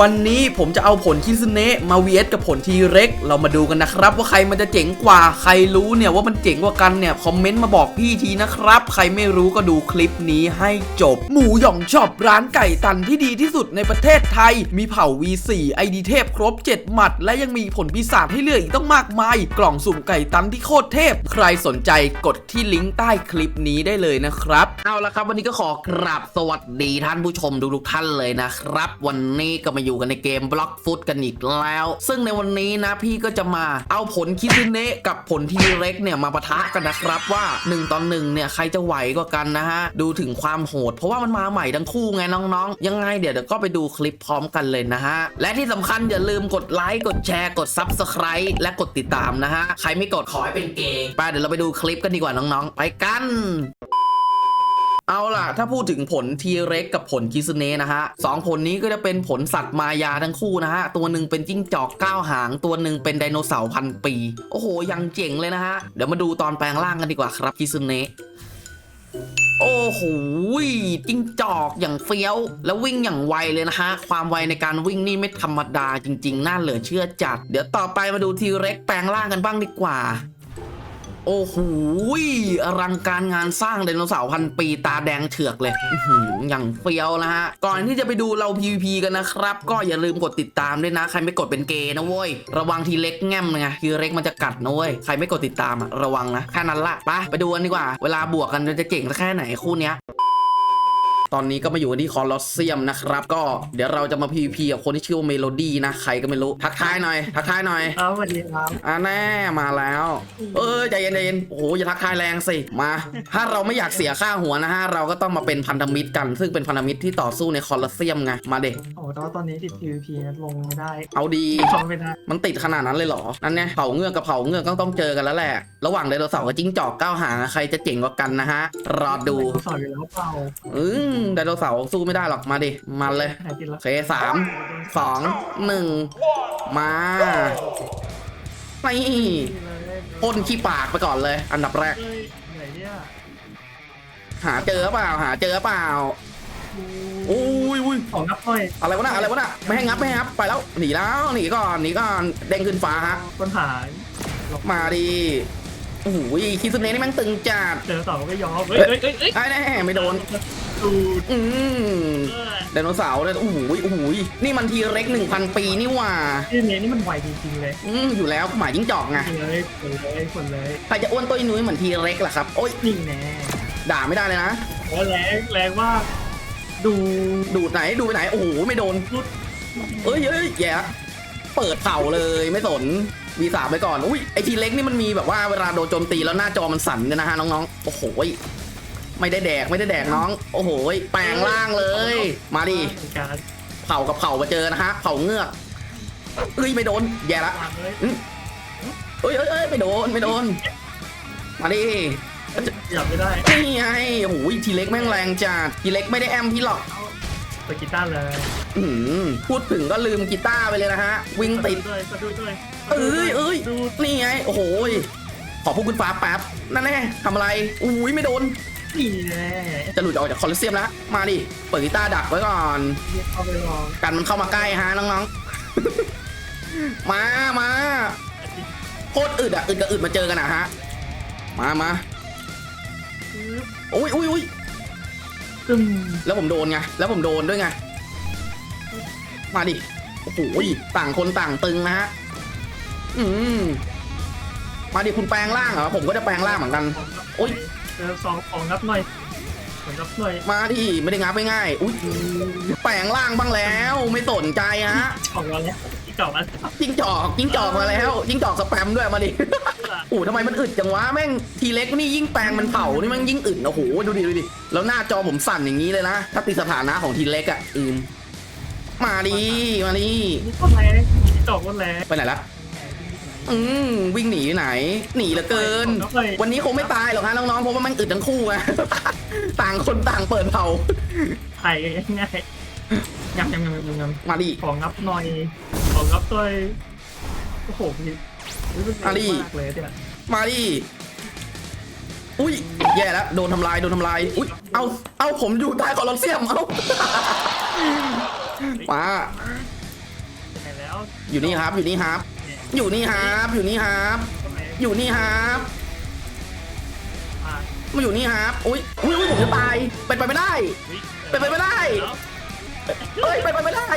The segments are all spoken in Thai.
วันนี้ผมจะเอาผลคิซึเนะมาเวียดกับผลทีเร็กเรามาดูกันนะครับ ว่าใครมันจะเจ๋งกว่าใครรู้เนี่ยว่ามันเจ๋งกว่ากันเนี่ยคอมเมนต์มาบอกพี่ทีนะครับ ใครไม่รู้ก็ดูคลิปนี้ให้จบ หมูหย่องชอปร้านไก่ตันที่ดีที่สุดในประเทศไทย มีเผ่า V4 ไอดีเทพครบ 7 หมัด และยังมีผลปีศาจให้เลือกอีกต้องมากมาย กล่องสุ่มไก่ตันที่โคตรเทพ ใครสนใจกดที่ลิงก์ใต้คลิปนี้ได้เลยนะครับ เอาละครับ วันนี้ก็ขอกราบสวัสดีท่านผู้ชมทุกๆท่านเลยนะครับ วันนี้ก็มาอยู่กันในเกมบล็อกฟุตกันอีกแล้ว ซึ่งในวันนี้นะพี่ก็จะมาเอาผลคิซึเนะกับผลทีเร็กเนี่ยมาปะทะกันนะครับว่า1ต่อ1เนี่ยใครจะไหวกว่ากันนะฮะ ดูถึงความโหด เพราะว่ามันมาใหม่ทั้งคู่ไงน้องๆ ยังไงเดี๋ยวเดี๋ยวก็ไปดูคลิปพร้อมกันเลยนะฮะ และที่สำคัญอย่าลืมกดไลค์กดแชร์กด Subscribe และกดติดตามนะฮะ ใครไม่กดขอให้เป็นเกย์ไปเดี๋ยวเราไปดูคลิปกันดีกว่าน้องๆ ไปกัน เอาล่ะ ถ้าพูดถึงผลทีเร็กกับผลคิซึเนะนะฮะสองผลนี้ก็จะเป็นผลสัตว์มายาทั้งคู่นะฮะ ตัวหนึ่งเป็นจิ้งจอกเก้าหาง ตัวหนึ่งเป็นไดโนเสาร์พันปี โอ้โห ยังเจ๋งเลยนะฮะ เดี๋ยวมาดูตอนแปลงร่างกันดีกว่าครับคิซึเนะโอ้โหจิ้งจอกอย่างเฟี้ยว แล้ววิ่งอย่างไวเลยนะฮะ ความไวในการวิ่งนี่ไม่ธรรมดาจริง ๆ น่าเหลือเชื่อจัด เดี๋ยวต่อไปมาดูทีเร็กแปลงร่างกันบ้างดีกว่า โอ้โหอลังการงานสร้างไดโนเสาร์พันปีตาแดงเถือกเลยอย่างเฟี้ยวนะฮะ ก่อนที่จะไปดูเรา PVP กันนะครับ ก็อย่าลืมกดติดตามด้วยนะ ใครไม่กดเป็นเกย์นะเว้ย ระวังทีเล็กแง่มไงทีเล็กมันจะกัดนะเว้ย ใครไม่กดติดตามอะระวังนะ แค่นั้นละไปไปดูกันดีกว่า เวลาบวกกันจะเก่งสักแค่ไหนคู่เนี้ย ตอนนี้ก็มาอยู่กันที่คอลอสเซียมนะครับ ก็เดี๋ยวเราจะมา PVP กับคนที่ชื่อว่าเมโลดี้นะ ใครก็ไม่รู้ ทักทายหน่อย ทักทายหน่อย ครับสวัสดีครับ อ่าแน่มาแล้ว เออใจเย็นใจเย็นโอ้โหอย่าทักทายแรงสิ มา ถ้าเราไม่อยากเสียค่าหัวนะฮะ เราก็ต้องมาเป็นพันธมิตรกัน ซึ่งเป็นพันธมิตรที่ต่อสู้ในคอลอสเซียมไง มาเด็กโอ้แต่ว่าตอนนี้ติด PVP นะลงไม่ได้เอาดี ลงไม่ได้ มันติดขนาดนั้นเลยเหรอ นั่นไงเผาเงือกกับเผาเงือกก็ต้องเจอกันแล้วแหละ ระหว่างไดโนเสาร์กับจิ้งจอกก้าวหางอะใครจะเจ๋งกว่ากันนะฮะ รอดู สอนอยู่แล้วเปล่า อืมไดโนเสาร์สู้ไม่ได้หรอกมาดิมาเลยหายกินแล้วโอเคสามสองหนึ่งมานี่พ่นขี้ปากไปก่อนเลย อันดับแรก เฮ้ยไหนเนี่ยหาเจอเปล่า หาเจอเปล่าอุ้ยอุ้ยของนับหน่อยอะไรวะน่ะอะไรวะน่ะไม่ให้งับไม่ให้งับไปแล้วหนีแล้วหนีก่อนหนีก่อนเด้งขึ้นฟ้าฮะคนหายมาดิโอ้โหคิซุเนะนี่แม่งตึงจัดเจอเต่าก็ยอมเฮ้ยเฮ้ยเฮ้ยเฮ้ยไอ้แน่ไม่โดน ดูดอืมเออไดโนเสาร์เลยโอ้โหโอ้โหนี่มันทีเร็กหนึ่งพันปีนี่หว่าที่นี้นี่มันไวจริงๆเลยอืมอยู่แล้วหมายจิ้งจอกไงจริงเลยคนเลยคนเลยใครจะอ้วนตุ้ยนุ้ยเหมือนทีเร็กล่ะครับ โอ๊ยนี่แน่ด่าไม่ได้เลยนะ โอ้แรงแรงมากดูดูดไหนดูไปไหนโอ้โหไม่โดนรุดเอ้ยเอ้ยแย่ละเปิดเผาเลยไม่สนวีสามไปก่อนอุ้ยไอทีเล็กนี่มันมีแบบว่าเวลาโดนโจมตีแล้วหน้าจอมันสั่นกันนะฮะน้องๆโอ้โหย ไม่ได้แดกไม่ได้แดกน้อง โอ้โหยแปลงร่างเลย มาดิการเผากับเผามาเจอนะฮะเผาเงือกเอ้ยไม่โดนแย่ละวางเลยเอ้ยเอ้ยเอ้ยไม่โดนไม่โดน มาดิ หยับไม่ได้นี่ไงโอ้โหทีเล็กแม่งแรงจัดทีเล็กไม่ได้แอมพี่หรอกเปิดกีตาร์เลยอืมพูดถึงก็ลืมกีตาร์ไปเลยนะฮะ วิ่งติด ด้วยก็ด้วยด้วยเอ้ยเอ้ยดูนี่ไง โอ้โหยขอพูดคุณฟ้าแป๊บนั่นแน่ทำอะไรอุ้ยไม่โดน นี่แน่จะหลุดออกจากคอลอสเซียมแล้ว มาดิ เปิดกีตาร์ดักไว้ก่อน เรียกเข้าไปลองกันมันเข้ามาใกล้ฮะน้องๆ มามาโคตรอึดอะอึดกับอึดมาเจอกันอะฮะ มามาอุ้ยอุ้ยอุ้ยตึมแล้วผมโดนไง แล้วผมโดนด้วยไง มาดิ โอ้โหต่างคนต่างตึงนะฮะ อืม มาดิคุณแปลงร่างเหรอ ผมก็จะแปลงร่างเหมือนกัน โอ๊ยเจ อสองของงับหน่อยของงับหน่อยมาดิไม่ได้งับไม่ง่ายอุ้ยแปลงร่างบ้างแล้วไม่สนใจฮะของเราแล้วที่เก่ามันจิ้งจอกจิ้งจอกมาแล้วจิ้งจอกสแปมด้วยมาดิโอ้ทำไมมันอึดจังวะแม่งทีเล็กนี่ยิ่งแปลงมันเผานี่แมันยิ่งอึดโอ้โหดูดิดูดิแล้วหน้าจอผมสั่นอย่างนี้เลยนะถ้าติดสถานะของทีเล็กอะอืมมาดิมาดินี่ก็แรงที่ตอกก็แรงไปไหนละ อืมวิ่งหนีอยู่ไหน หนีเหลือเกินงับหน่อยวันนี้คงไม่ตายหรอกฮะน้องๆเพราะว่ามันอึดทั้งคู่ไงต่างคนต่างเปิดเผาไถ่ง่ายๆงับงับงับงับงับมาดิของงับหน่อยของงับหน่อยโอ้โหพี่รู้สึกอาลีมากเลยเนี่ยมาดิอุ้ยแย่แล้วโดนทำลายโดนทำลายอุ้ยเอาเอาผมอยู่ใต้คอลอสเซียมเอามาแล้วอยู่นี่ครับอยู่นี่ครับ อยู่นี่ครับอยู่นี่ครับ อยู่นี่ครับมาอยู่นี่ครับอุ้ยอุ้ยอุ้ยผมจะตายเป็นไปไม่ได้เป็นไปไม่ได้เอ้ยเป็นไปไม่ได้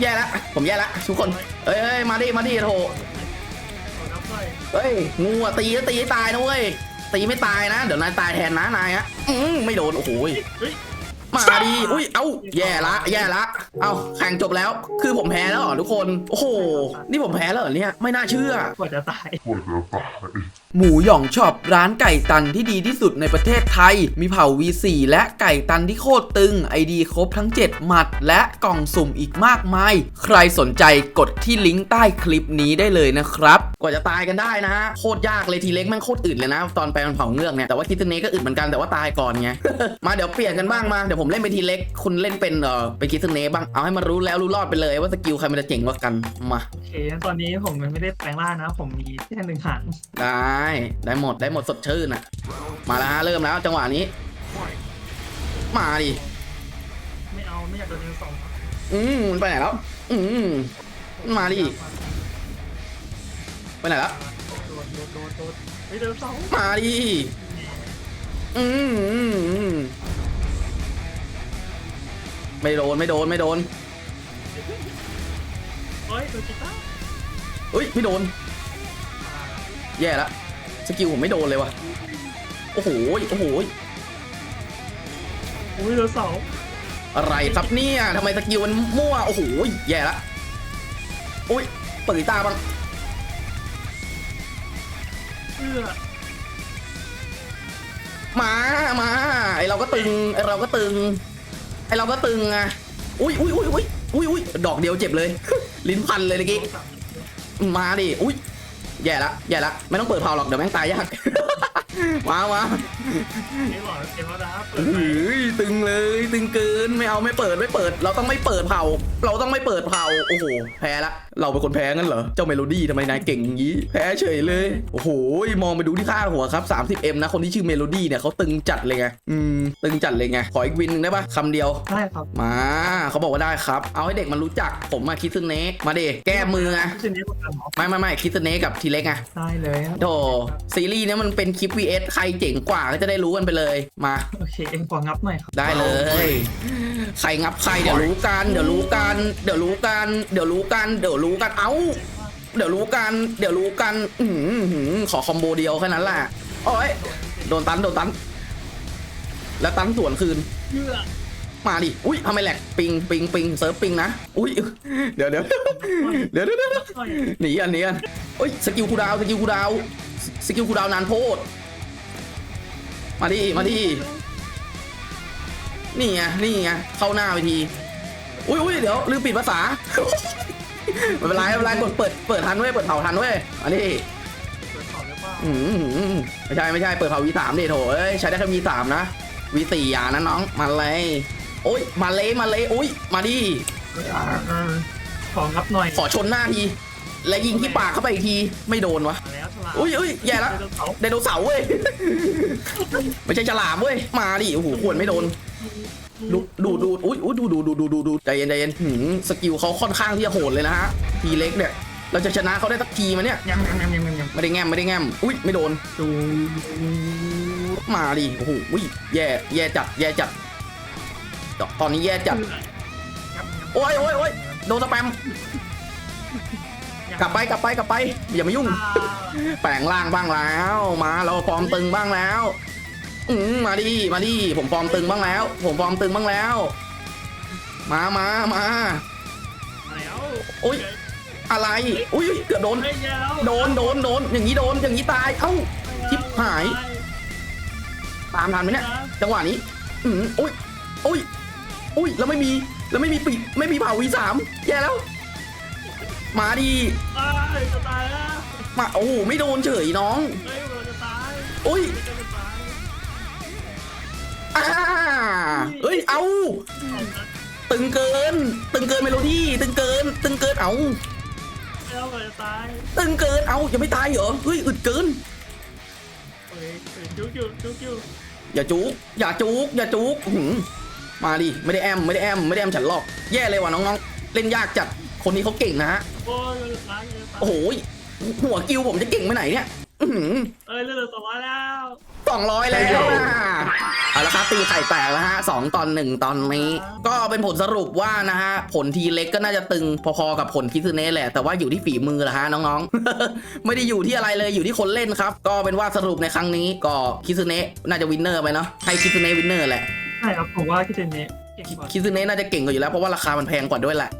แย่ละผมแย่ละทุกคนเอ้ยมาดิมาดิโถเฮ้ยงูอะตีก็ตีให้ตายนะเว้ยตีไม่ตายนะ เดี๋ยวนายตายแทนนะนายอะอืมไม่โดนโอ้โหยเฮ้ย มาดิอุ้ย เอ้า แย่ละ แย่ละ เอ้า แข่งจบแล้ว คือผมแพ้แล้วเหรอทุกคน โอ้โห นี่ผมแพ้แล้วเหรอเนี่ย ไม่น่าเชื่อกว่าจะตายหมูหย่องช็อปร้านไก่ตันที่ดีที่สุดในประเทศไทย มีเผา V4 และไก่ตันที่โคตรตึง ไอดีครบทั้ง 7 หมัด และกล่องสุ่มอีกมากมาย ใครสนใจกดที่ลิงก์ใต้คลิปนี้ได้เลยนะครับ กว่าจะตายกันได้นะฮะ โคตรยากเลยทีเล็กแม่งโคตรอึดเลยนะ ตอนไปมันเผาเงือกเนี่ย แต่ว่าคิดเนก็อึดเหมือนกันแต่ว่าตายก่อนไง มาเดี๋ยวเปลี่ยนกันบ้างมา เดี๋ยวผมเล่นเป็นทีเล็ก คุณเล่นเป็นเอ่อเป็นคิดเนบ้าง เอาให้มันรู้แล้วรู้รอดไปเลย ว่าสกิลใครมันจะเจ๋งกว่ากัน มา โอเคตอนนี้ผมยังไม่ได้แปลงร่างนะ ผมมีแค่หนึ่งหางได้ ได้หมด ได้หมดสดชื่นอะ มาแล้วฮะเริ่มแล้วจังหวะนี้ มาดิ ไม่เอาไม่อยากโดนยิงสองครับอืมมันไปไหนแล้ว อืมมาดิ ไปไหนแล้ว โดนโดนโดนโดนเฮ้ยเดินเสามาดิ อืมอืมอืม ไม่โดนไม่โดนไม่โดนเฮ้ยโดนกีตาร์เฮ้ยไม่โดนอ่าแย่ละสกิลผมไม่โดนเลยว่ะโอ้โหโอ้โหอุ้ยเดินเสาอะไรครับเนี่ยทำไมสกิลมันมั่วโอ้โหแย่ละอุ้ยเปิดกีตาร์บ้างเอื้อมามาไอเราก็ตึงไอเราก็ตึง ไอเราก็ตึงอะอุ้ยอุ้ยอุ้ยอุ้ยอุ้ยอุ้ยดอกเดียวเจ็บเลย ลิ้นพันเลยเมื่อกี้โดนสามมาดิอุ้ยแย่ละแย่ละไม่ต้องเปิดเผาหรอกเดี๋ยวแม่งตายยาก มามาไม่หลอดเกมแล้วนะเปิดเฮไป้ยตึงเลยตึงเกินไม่เอาไม่เปิดไม่เปิด เราต้องไม่เปิดเผา เราต้องไม่เปิดเผาโอ้โห แพ้ละ เราเป็นคนแพ้งั้นเหรอ เจ้าเมโลดี้ทำไมนายเก่งอย่างนี้ แพ้เฉยเลย โอ้โห มองไปดูที่ค่าหัวครับ 30M นะ คนที่ชื่อเมโลดี้เนี่ยเขาตึงจัดเลยไง อืม ตึงจัดเลยไง ขออีกวินหนึ่งได้ปะคำเดียว ได้ครับ มา เขาบอกว่าได้ครับ เอาให้เด็กมันรู้จัก ผมมาคิดซึเนะมาเด็แก้มือไงทีนี้ผมทำหมอไม่ไม่ไม่คิดซึเนะกับทีเล็กไงได้เลยครับโธ่ซีรีส์เนี้ยมันเป็นคลิป VS ใครเจ๋งกว่าก็จะได้รู้กันไปเลย มา โอเคเอ็งของับหน่อยครับ ได้เลย ใครงับใครเดี๋ยวรู้กัน เดี๋ยวรู้กันเดี๋ยวรู้กัน เดี๋ยวรู้กัน เดี๋ยวรู้กัน เอ้า เดี๋ยวรู้กัน เดี๋ยวรู้กัน อือหือขอคอมโบเดียวแค่นั้นแหละโอ้ย โดนตัน โดนตัน แล้วตันสวนคืน มาดิ อุ้ยทำไมแหลก ปิง ปิง ปิง เซิร์ฟปิงนะ อุ้ย เดี๋ยวเดี๋ยวเดี๋ยวเดี๋ยวหนีอันนี้อันเอ้ย สกิลคูดาว สกิลคูดาว สกิลคูดาวน์นานโพด มาดิ มาดิ นี่ไง นี่ไง เข้าหน้าไปที อุ้ยอุ้ยเดี๋ยวลืมปิดภาษา ไม่เป็นไรไม่เป็นไรกดเปิดเปิดทันเว้ยเปิดเผาทันเว้ยมาดิเปิดขอหรือเปล่าอืมไม่ใช่ไม่ใช่เปิดเผา V3 ดิโถเอ้ยใช้ได้แค่ V3 นะ V4 อย่านะน้องมาเลยโอ้ยมาเลยมาเลยอุ้ยมาดิของับหน่อยขอชนหน้าทีและยิงที่ปากเข้าไปอีกทีไม่โดนวะมาแล้วฉลามอุ้ยอุ้ยแย่ละเดินเสาไดโนเสาร์เว้ยไม่ใช่ฉลามเว้ยมาดิโอ้โหควรไม่โดน ดูดูดูอุ้ยอุ้ยดูดูดูดูดูดูใจเย็นใจเย็นหืมสกิลเขาค่อนข้างที่จะโหดเลยนะฮะทีเล็กเนี่ยเราจะชนะเขาได้สักทีไหมเนี่ยยำยำยำยำยำยำไม่ได้แง้มไม่ได้แง้มอุ้ยไม่โดนดูมาดิโอ้โหอุ้ยแย่แย่จัดแย่จัดตอนนี้แย่จัดโอ้ยโอ้ยโอ้ยโดนสแปมกลับไปกลับไปกลับไป อย่ามายุ่ง แปลงร่างบ้างแล้ว มาเราฟอร์มตึงบ้างแล้ว อืมมาดิมาดิผมฟอร์มตึงบ้างแล้ว ผมฟอร์มตึงบ้างแล้ว มามามาแล้วอุ้ยอะไรอุ้ยเกือบโดนไม่ยาวโดนโดนโดนอย่างนี้โดนอย่างนี้ตายเอ้าชิบหาย ตามทันไหมเนี่ยจังหวะนี้ อืมอุ้ยอุ้ยอุ้ยแล้วไม่มีแล้วไม่มีปีไม่มีเผาวีสามแย่แล้ว มาดิตายจะตายแล้วมาโอ้โหไม่โดนเฉยน้องเฮ้ยเราจะตายอุ้ยจะตาย อ่าเอ้ย เอา ตึงเกิน ตึงเกินเมโลดี้ ตึงเกิน ตึงเกิน เอา แล้วเราจะตายตึงเกิน เอา ยังไม่ตายเหรอ เฮ้ย อึดเกิน เฮ้ยเฮ้ยจุ๊กจุ๊กจุ๊กจุ๊กอย่าจุก อย่าจุก อย่าจุกอื้อหือมาดิ ไม่ได้แอม ไม่ได้แอม ไม่ได้แอมฉันหรอก แย่เลยว่ะน้องๆ เล่นยากจัดโคคนนี้เขาเก่งนะฮะ โอ้ยเลือดล้างเลยโอ้โหหัวกิวผมจะเก่งไปไหนเนี่ย อือหือเอ้ยเลือดเหลือสองร้อยแล้ว สองร้อยแล้วนะ เอาละครับตีไข่แตกแล้วฮะสองตอนหนึ่งตอนนี้ ก็เป็นผลสรุปว่านะฮะผลทีเล็กก็น่าจะตึงพอๆกับผลคิซึเนะแหละ แต่ว่าอยู่ที่ฝีมือแหละฮะน้องๆ ไม่ได้อยู่ที่อะไรเลยอยู่ที่คนเล่นครับ ก็เป็นว่าสรุปในครั้งนี้ก็คิซึเนะน่าจะวินเนอร์ไปเนาะให้คิซึเนะวินเนอร์แหละใช่ครับผมว่าคิเทนเนะเก่งกว่าคิซึเนะน่าจะเก่งกว่าอยู่แล้วเพราะว่าราคามันแพงกว่าด้วยแหละ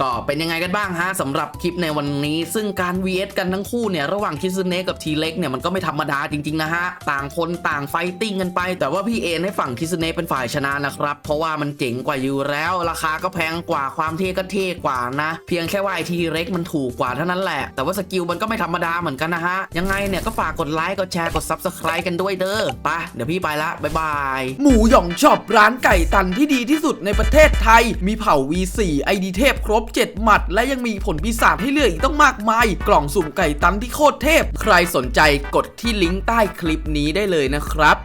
ก็เป็นยังไงกันบ้างฮะสำหรับคลิปในวันนี้ ซึ่งการ vs กันทั้งคู่เนี่ยระหว่างคิซึเนะกับทีเล็กเนี่ยมันก็ไม่ธรรมดาจริงๆนะฮะต่างคนต่างไฟติ้งกันไป แต่ว่าพี่เอนให้ฝั่งคิซึเนะเป็นฝ่ายชนะนะครับ เพราะว่ามันเจ๋งกว่าอยู่แล้ว ราคาก็แพงกว่าความเท่ก็เท่กว่านะ เพียงแค่ว่าไอทีเล็กมันถูกกว่าเท่านั้นแหละ แต่ว่าสกิลมันก็ไม่ธรรมดาเหมือนกันนะฮะยังไงเนี่ยก็ฝากกดไลค์กดแชร์กด subscribe กันด้วยเด้อไปเดี๋ยวพี่ไปละบ๊ายบายหมูหยองช็อปร้านไก่ตันที่ดีที่สุดในประเทศไทย มีเผ่า V4 ไอดีเทพครบ7 หมัด และยังมีผลพิศาจให้เลือกอีกต้องมากมาย กล่องสุ่มไก่ตันที่โคตรเทพ ใครสนใจกดที่ลิงก์ใต้คลิปนี้ได้เลยนะครับ